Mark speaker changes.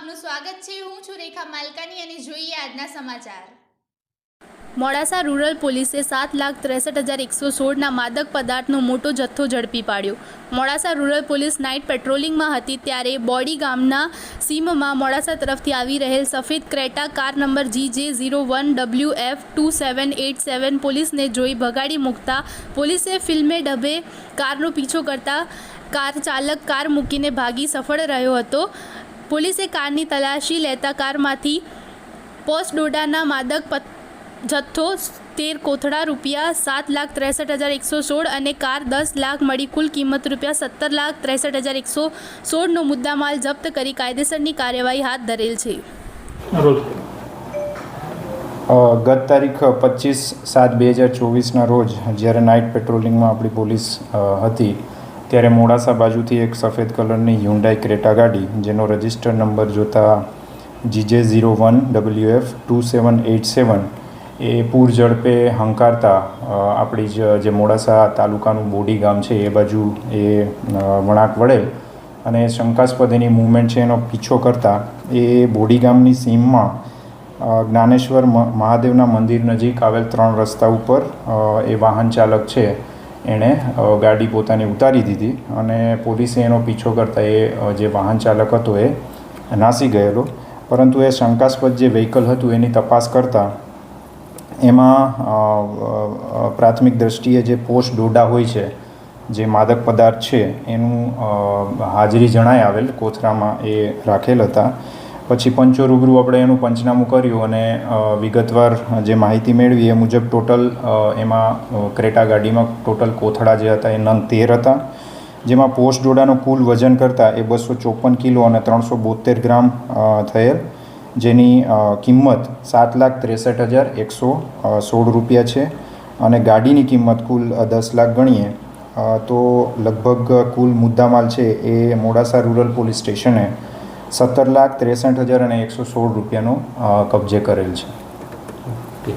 Speaker 1: સ્વાગત છે. હું છું રેખા માલકાની અને જોઈએ આજના સમાચાર.
Speaker 2: મોડાસા રૂરલ પોલીસે સાત લાખ ત્રેસઠ હજાર એકસો સોળના માદક પદાર્થનો મોટો જથ્થો ઝડપી પાડ્યો. મોડાસા રૂરલ પોલીસ નાઇટ પેટ્રોલિંગમાં હતી ત્યારે બોડી ગામના સીમમાં મોડાસા તરફથી આવી રહેલ સફેદ Creta car number G J zero one W F two seven eight seven પોલીસને જોઈ ભગાડી મૂકતા પોલીસે ફિલ્મે ડબે કારનો પીછો કરતા કાર ચાલક કાર મૂકીને ભાગી સફળ રહ્યો હતો. પોલીસે કારની તલાશી લેતા કારમાંથી પોસ્ટ ડોડાના માદક જથ્થો તેર કોથળા રૂપિયા સાત લાખ ત્રેસઠ હજાર એકસો સોળ અને કાર દસ લાખ મળી કુલ કિંમત રૂપિયા સત્તર લાખ ત્રેસઠ હજાર એકસો સોળનો મુદ્દામાલ જપ્ત કરી કાયદેસરની કાર્યવાહી હાથ ધરેલ છે.
Speaker 3: ગત તારીખ પચીસ સાત બે હજાર ચોવીસના રોજ જ્યારે નાઇટ પેટ્રોલિંગમાં આપણી પોલીસ હતી ત્યારે મોડાસા બાજુથી એક સફેદ કલરની હ્યુન્ડાઈ ક્રેટા ગાડી, જેનો રજિસ્ટર નંબર જોતા GJ zero one W F two seven eight seven એ પૂર ઝડપે હંકારતા આપણી જ, જે મોડાસા તાલુકાનું બોડી ગામ છે, એ બાજુ એ વળાંક વળેલ અને શંકાસ્પદ એની મૂવમેન્ટ છે એનો પીછો કરતા, એ બોડી ગામની સીમમાં જ્ઞાનેશ્વર મહાદેવના મંદિર નજીક આવેલ ત્રણ રસ્તા ઉપર એ વાહન ચાલક છે. એણે ગાડી પોતાની ઉતારી દીધી અને પોલીસે એનો પીછો કરતા એ જે વાહન ચાલક હતો એ નાસી ગયેલો. પરંતુ એ શંકાસ્પદ જે વ્હીકલ હતું એની તપાસ કરતાં એમાં પ્રાથમિક દ્રષ્ટિએ જે પોસ્ટ ડોડા હોય છે, જે માદક પદાર્થ છે, એનું હાજરી જણાય આવેલ કોથરામાં એ રાખેલ હતા. પછી પંચો રૂબરૂ આપણે એનું પંચનામું કર્યું અને વિગતવાર જે માહિતી મેળવી એ મુજબ ટોટલ એમાં ક્રેટા ગાડીમાં ટોટલ કોથળા જે હતા એ નંગ તેર હતા, જેમાં પોસ્ટ ડોડાનું કુલ વજન કરતાં એ બસો ચોપન કિલો અને ત્રણસો બોતેર ગ્રામ થયેલ, જેની કિંમત સાત લાખ ત્રેસઠ હજાર એકસો સોળ રૂપિયા છે અને ગાડીની કિંમત કુલ દસ લાખ ગણીએ તો લગભગ કુલ મુદ્દામાલ છે એ મોડાસા રૂરલ પોલીસ સ્ટેશને સત્તર લાખ ત્રેસઠ હજાર અને એકસો સોળ રૂપિયાનો કબજે કરેલ છે.